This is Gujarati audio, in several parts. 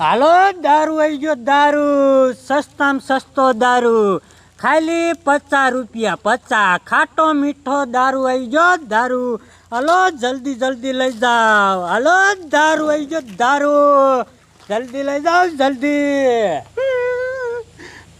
હાલો, દારૂ આવી ગયો, દારૂ. સસ્તામાં સસ્તો દારૂ. ખાલી પચાસ રૂપિયા, પચાસ. ખાટો મીઠો દારૂ આવી ગયો, દારૂ. હાલો, જલ્દી જલ્દી લઈ જાઓ. હાલો, દારૂ આવી ગયો, દારૂ. જલ્દી લઈ જાઓ, જલ્દી.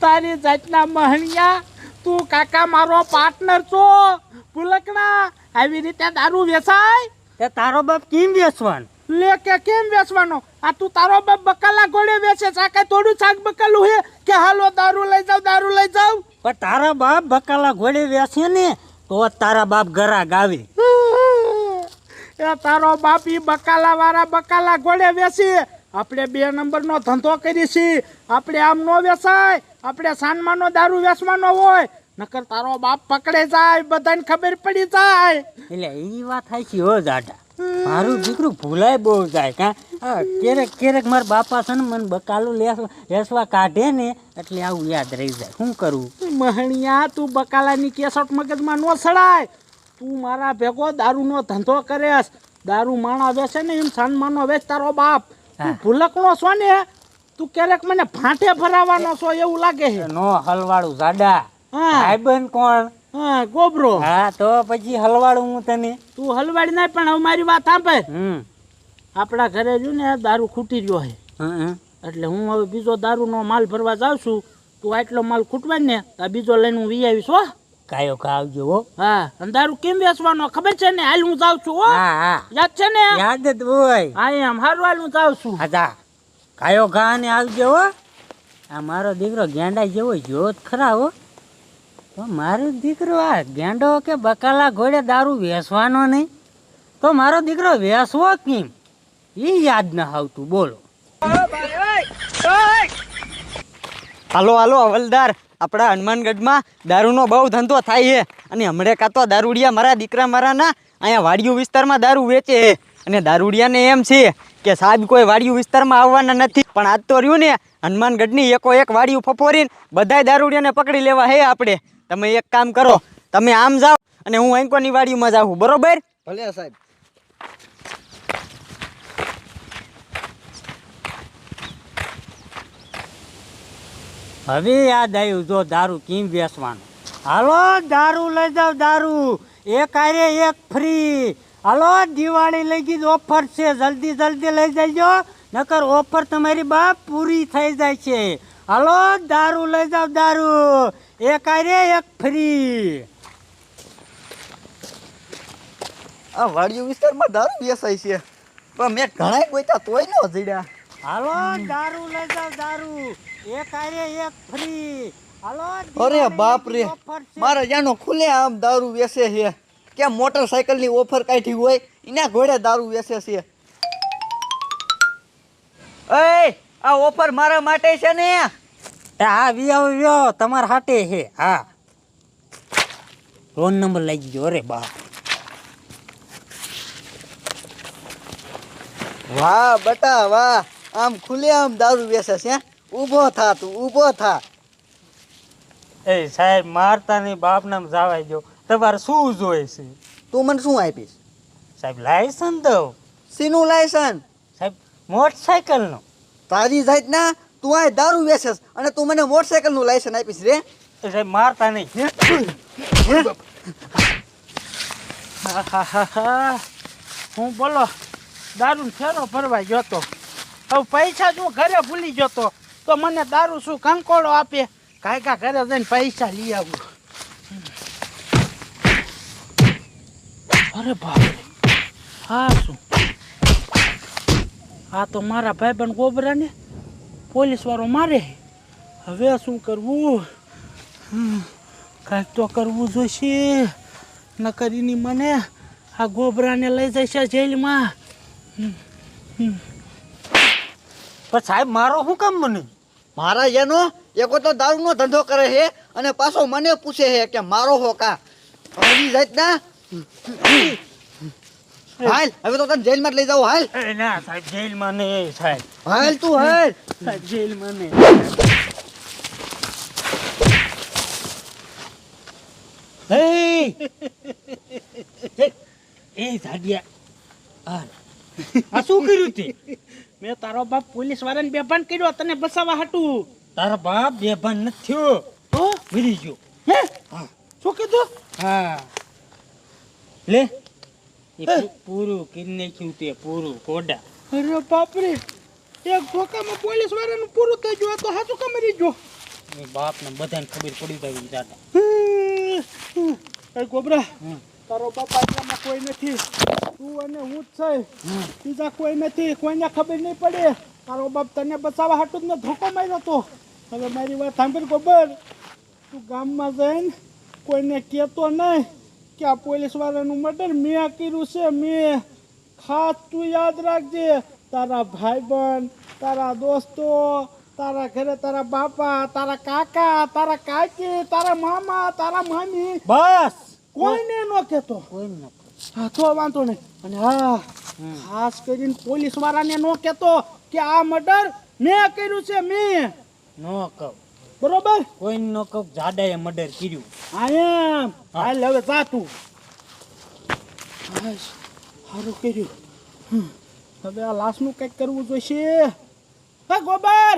તારી જાતના મહણિયા, તું કાકા મારો પાર્ટનર છો. પુલકણા આવી રીતે દારૂ વેચાય? તે તારો બાપ કેમ વેચવાનું? લે કે કેમ વેચવાનો? આ તું તારો બાપ બકાલા ઘોડે વેચે છે. આ કઈ થોડું શાક બકાલું હે? કે હાલો દારૂ લઈ જાવ દારૂ લઈ જાવ પણ તારા બાપ બકાલા ઘોડે વેચે ને તો તારા બાપ ગરા ગાવે એ તારો બાપ ઈ બકાલા વાળા બકાલા ઘોડે વેચી. આપણે બે નંબરનો ધંધો કરી છી આપણે આમ નો વેચાય આપણે સાનમાનો દારૂ વેચવાનો હોય. નકર તારો બાપ પકડે જાય બધાને ખબર પડી જાય. એટલે એ વાત થાય છે હો જાડા મારું દીકરું ભૂલાય બહુ જાય કા? ક્યારેક ક્યારેક મારા બાપા છે ને મને બકાલું લેસ લેસવા કાઢે ને એટલે આવું યાદ રહી જાય. શું કરું? મહણિયા તું બકાલાની કેસટ મગજમાં નો સડાય. તું મારા ભેગો દારૂનો ધંધો કરેસ દારૂ માણા વેચે ને એમ સન્માનો વેચ તારો બાપ. તું. ભૂલકણો છો ને? તું ક્યારેક મને ફાંટે ભરાવાનો છો એવું લાગે છે. નો હલવાળું જાડા. ભાઈબંધ કોણ? હા ગોબરો. હા તો પછી હલવાડું હું તને. તું હલવાડી નાય પણ હવે મારી વાત સાંભળ. હમ. આપણા ઘરે જો ને દારૂ ખૂટી રહ્યો છે. હં. એટલે હું હવે બીજો દારૂનો માલ ભરવા જાઉં છું. તું આટલો માલ ખૂટવા ને તો આ બીજો લઈને હું વી આવીશ હો. કાયો કા આવજો હો. હા અને દારૂ કેમ વેચવાનો? ખબર છે ને? હાલ હું જાઉં છું હો. યાદ છે ને? યાદ જ હોય. હા એમ. હારું હાલ હું જાઉં છું. હા કાયો ઘા ને આવજો હો. આ મારો દીકરો ગેંડા જેવો જોત ખરા હો. તો મારો દીકરો આ ગેંડો કે બકાલા ઘોડે દારૂ વેસવાનો નહીં? તો મારો દીકરો વેસવો કેમ? એ યાદ ન આવતું, બોલો. હાલો હાલો અવલદાર આપણા હનુમાનગઢમાં દારૂનો બહુ ધંધો થાય છે. અને હમણાં કાં તો દારૂડિયા મારા દીકરા મારાના અહીંયા વાડિયું વિસ્તારમાં દારૂ વેચે અને દારૂડિયાને એમ છે કે સાહેબ કોઈ વાડિયું વિસ્તારમાં આવવાના નથી. પણ આજ તો રહ્યું ને, હનુમાનગઢની એકો એક વાડિયું ફફોરીને બધાય દારૂડિયાને પકડી લેવા હે આપણે. તમે એક કામ કરો તમે આમ જાઓ અને હું અંકોની વાડીમાં જાઉં બરોબર? ભલે સાહેબ. હવે યાદ આવ્યું જો દારૂ કેમ બેસવાનું હાલો દારૂ લઈ જાઓ દારૂ. એક આરે એક ફ્રી. હાલો દિવાળી લઈ ગઈ ઓફર છે. જલ્દી જલ્દી લઈ જજો. નકર ઓફર તમારી બાપ પૂરી થઈ જાય છે. હાલો દારૂ લઈ જાઓ દારૂ. એક આરે એક ફ્રી. આ વાડિયું વિસ્તારમાં દારૂ બેસાય છે. પણ મેં ઘણા ગોતા તોય ન જીડ્યા. હાલો દારૂ લઈ જાઓ દારૂ. એક આરે એક ફ્રી. હાલો અરે બાપ રે મારા જાનો ખુલે આમ દારૂ વેસે છે. કે મોટરસાયકલની ઓફર કાઢી હોય એના ઘોડે દારૂ વેસે છે. એ આ ઓફર મારા માટે છે ને. એ હા વ્યો વ્યો તમારા હાટે છે. હા. ફોન નંબર લઈ ગયો અરે બા વાહ બટા વાહ. આમ ખુલે આમ દારૂ બેસે છે ઊભો થા તું ઊભો થા. એ સાહેબ મારતા નહીં બાપ નામ જવાય જો. તમારે શું જોઈએ છે? તું મને શું આપીશ? સાહેબ લાયસન્સ દઉં. સીનું લાયસન્સ? સાહેબ મોટરસાયકલનો. તારી જાત ના તું આ દારૂ વેચેસ અને તું મને મોટરસાયકલનું લાયસન્સ આપીશ રે. સાહેબ, મારતા નહીં. હું? બોલો દારૂ ફેરો ભરવા ગયો તો? હવે પૈસા જો ઘરે ભૂલી જતો તો? મને દારૂ શું કંકોડો આપે? કાંઈ કાંઈ ઘરે જઈને પૈસા લઈ આવું. અરે બાપ હા શું? આ તો મારા ભાઈબંધ ગોબરાને પોલીસવાળો મારે. હવે શું કરવું? કાંઈક તો કરવું જોઈશે. ન કરીને મને આ ગોબરાને લઈ જશે જેલમાં. પણ સાહેબ, મારો શું કામ મને? મારા જેનો એકો તો દારૂનો ધંધો કરે છે અને પાછો મને પૂછે છે કે મારો હો કા? આવી જાત ના હાલ હવે તો તને જેલમાં લઈ જાવ હાલ. ના સાહેબ જેલમાં નહીં સાહેબ. હાલ તું હાલ. સાહેબ જેલમાં નહીં. એ ધાડિયા આ આ શું કર્યું તે? મેં તારો બાપ પોલીસ વાળાને બેભાન કર્યો તને બસાવા હાટું. તારો બાપ બેભાન નથી થયો. તો મરી ગયો. હે. શું કીધું? હા. લે. એ પૂરું કરી નાખ્યું તે પૂરું કોડા. અરે બાપરે એક ધોકામાં પોલીસ વાળાનું પૂરું થઈ ગયું આ તો હાચું કામ મરી ગયો. એ બાપને બધાને ખબર પડી ગઈ દાદા એ ગોબરા તારો બાપા એટલામાં કોઈ નથી. તું અને હું જ છે. બીજા કોઈ નથી. કોઈને ખબર નહીં પડે. તારો બાપ તને બચાવવા હાટું જ ને ધોકો માર્યો તો. હવે મારી વાત સાંભળ ગોબર. તું ગામમાં જઈને કોઈને કહેતો નહીં. કે આ પોલીસ વાળાનું મર્ડર મેં કર્યું છે મેં ખાસ તું યાદ રાખજે. તારા ભાઈબંધ તારા દોસ્તો તારા ઘરે તારા બાપા તારા કાકા તારા કાકી તારા મામા તારા મામી. બસ. કોઈને ન કહેતો. કોઈને ન હા તો વાંધો નહીં. અને હા ખાસ કરીને પોલીસ વાળાને ન કહેતો કે આ મર્ડર મેં કર્યું છે મેં. ન કહું. બરોબર? કોઈ કોક જાડાએ મર્ડર કર્યું. આયા હાલ હવે સાતું સારું કર્યું. હવે આ લાશનું કંઈક કરવું જોઈશે. હે ગોબર?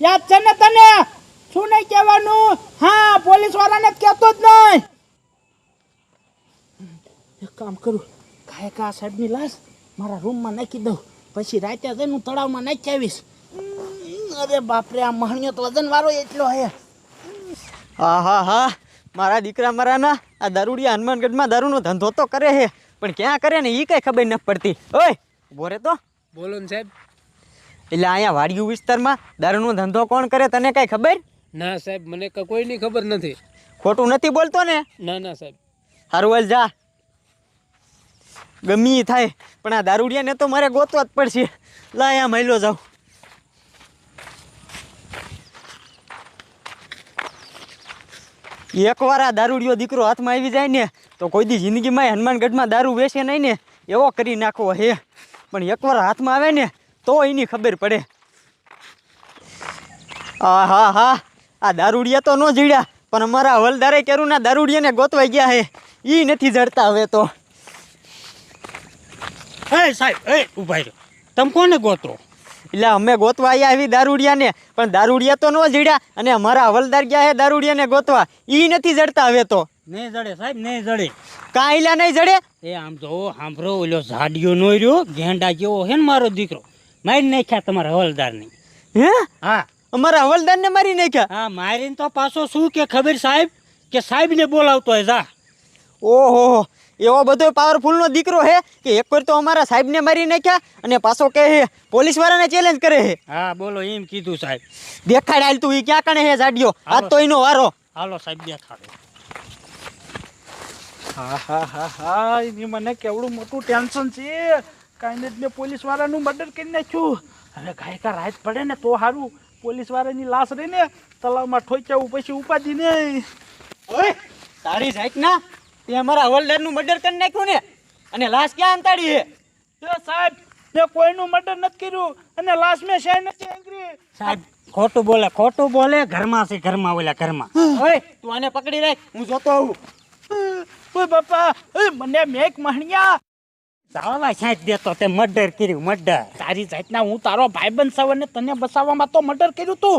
યાદ છે ને તને? શું નહીં કહેવાનું? હા પોલીસ વાળાને કહેતો જ નહીં. એક કામ કરું. કાંઈ કા સાહેબની લાશ મારા રૂમમાં નાખી દઉં. પછી રાતે જઈને હું તળાવમાં નાખી આવીશ. અરે બાપરે આ મહણિયો તો વજન વાળો એટલો હે. હા હા હા. મારા દીકરા મારાના આ દારૂડિયા હનુમાનગઢમાં દારૂનો ધંધો તો કરે છે પણ ક્યાં કરે ને એ કઈ ખબર ન પડતી. ઓય બોરે તો. બોલો ને સાહેબ. એટલે અહીંયા વાડિયું વિસ્તારમાં દારૂનો ધંધો કોણ કરે તને કઈ ખબર? ના સાહેબ મને કોઈની ખબર નથી. ખોટું નથી બોલતો ને? ના ના સાહેબ. સારું હાલ જા. ગમી થાય પણ આ દારૂડિયાને તો મારે ગોતવા જ પડશે. લાયા મહિલો જાઉં. એકવાર આ દારૂડિયો દીકરો હાથમાં આવી જાય ને, તો કોઈ દી જિંદગીમાં હનુમાનગઢમાં દારૂ વેચે નહીં ને, એવો કરી નાખવો હે. પણ એકવાર હાથમાં આવે ને, તો એની ખબર પડે. આ હા હા આ દારૂડિયા તો ન જીડ્યા, પણ અમારા હવલદારે કર્યું ના દારૂડિયાને ગોતવાઈ ગયા હે. એ નથી જડતા હવે તો. હે સાહેબ, એ ઊભા રહ્યો તમે કોને ગોતો? એટલે અમે ગોતવા આવ્યા એવી દારૂડિયાને પણ દારૂડિયા તો ન જડ્યા અને અમારા હવલદાર ગયા હે દારૂડિયાને ગોતવા. ઈ નથી જડતા હવે તો. નહીં જડે સાહેબ નહીં જડે. કાં ઈલા નહીં જડે? એ આમ તો સાંભળો ઓલો ઝાડિયો નો રહ્યો ગેંડા જેવો હે ને મારો દીકરો. મારી નાખ્યા તમારા હવલદારની. હે? હા. અમારા હવલદારને મારી નાખ્યા? હા મારીને તો પાછો શું કે ખબર સાહેબ? કે સાહેબને બોલાવતો હોય જા. ઓહો એવો બધો પાવરફુલનો દીકરો હે કે એક વાર તો અમારા સાહેબને મારી નાખ્યા અને પાછો કહે હે પોલીસ વાળાને ચેલેન્જ કરે હે. હા બોલો એમ કીધું સાહેબ. દેખાડ હાલ તું એ ક્યાં કણે હે જાડ્યો? આજ તો એનો વારો. હાલો સાહેબ દેખાડો. હા હા હા હા એની મને કેવડું મોટું ટેન્શન છે. કાંઈ ને મેં પોલીસ વાળાનું મર્ડર કરી નાખ્યું. હવે ગાયકા રાત પડે ને તો સારું પોલીસ વાળાની લાશ રહીને તલાવમાં ઠોક્યાવું પછી ઉપાધી નહીં. ઓય તારી ના તે અમારા હવલદારનું મર્ડર કરી નાખ્યું ને. અને લાશ ક્યાં અંતાડી છે? એ સાહેબ મેં કોઈનું મર્ડર નથી કર્યું અને લાશ મેં શેર નથી આંગરી સાહેબ ખોટું બોલે ખોટું બોલે ઘરમાં છે ઘરમાં ઓલા ઘરમાં. ઓય તું આને પકડી રાખ હું જોતો આવું. ઓય બાપા ઓય મને મેક મહણિયા ચાવલા સાંજ દેતો તે મર્ડર કર્યું મર્ડર તારી જાતના હું તારો ભાઈબંધ સવ અને તને બસાવવામાં તો મર્ડર કર્યું તું.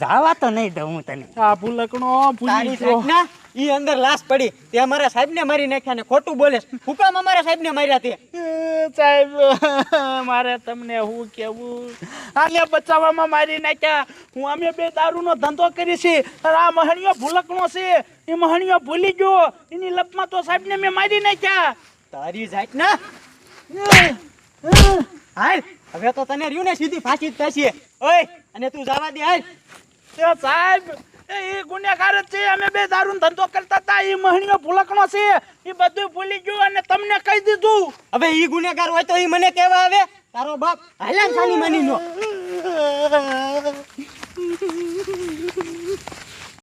જાવા તો નહીં દઉં હું તને. આ ભૂલકણો ભૂલી તારી ગયો સાઈડ ના ઈ અંદર લાશ પડી. તે અમારા સાહેબને મારી નાખ્યા ને ખોટું બોલે હુકામ અમારા સાહેબને માર્યા તે. સાહેબ મારે તમને હું કેવું? આને બચાવવામાં મારી નાખ્યા. હું અમે બે દારૂનો ધંધો કરી છે. આ મહણીયો ભૂલકણો છે. એ મહણીયો ભૂલી ગયો. એની લપમાં તો સાહેબને મેં મારી નાખ્યા. તારી જાત ના. હાલ હવે તો તને રહ્યું ને સીધી ફાંસી જ થશે. ઓય અને તું જવા દે હાલ. સાહેબ એ ઈ ગુનેગાર જ છે. અમે બે દારૂનો ધંધો કરતા હતા. એ મહણીયો ભૂલકણો છે. એ બધું ભૂલી ગયું અને તમને કહી દીધું. હવે ઈ ગુનેગાર હોય તો એ મને કેવા આવે. તારો બાપ હાલામ સાની માની નો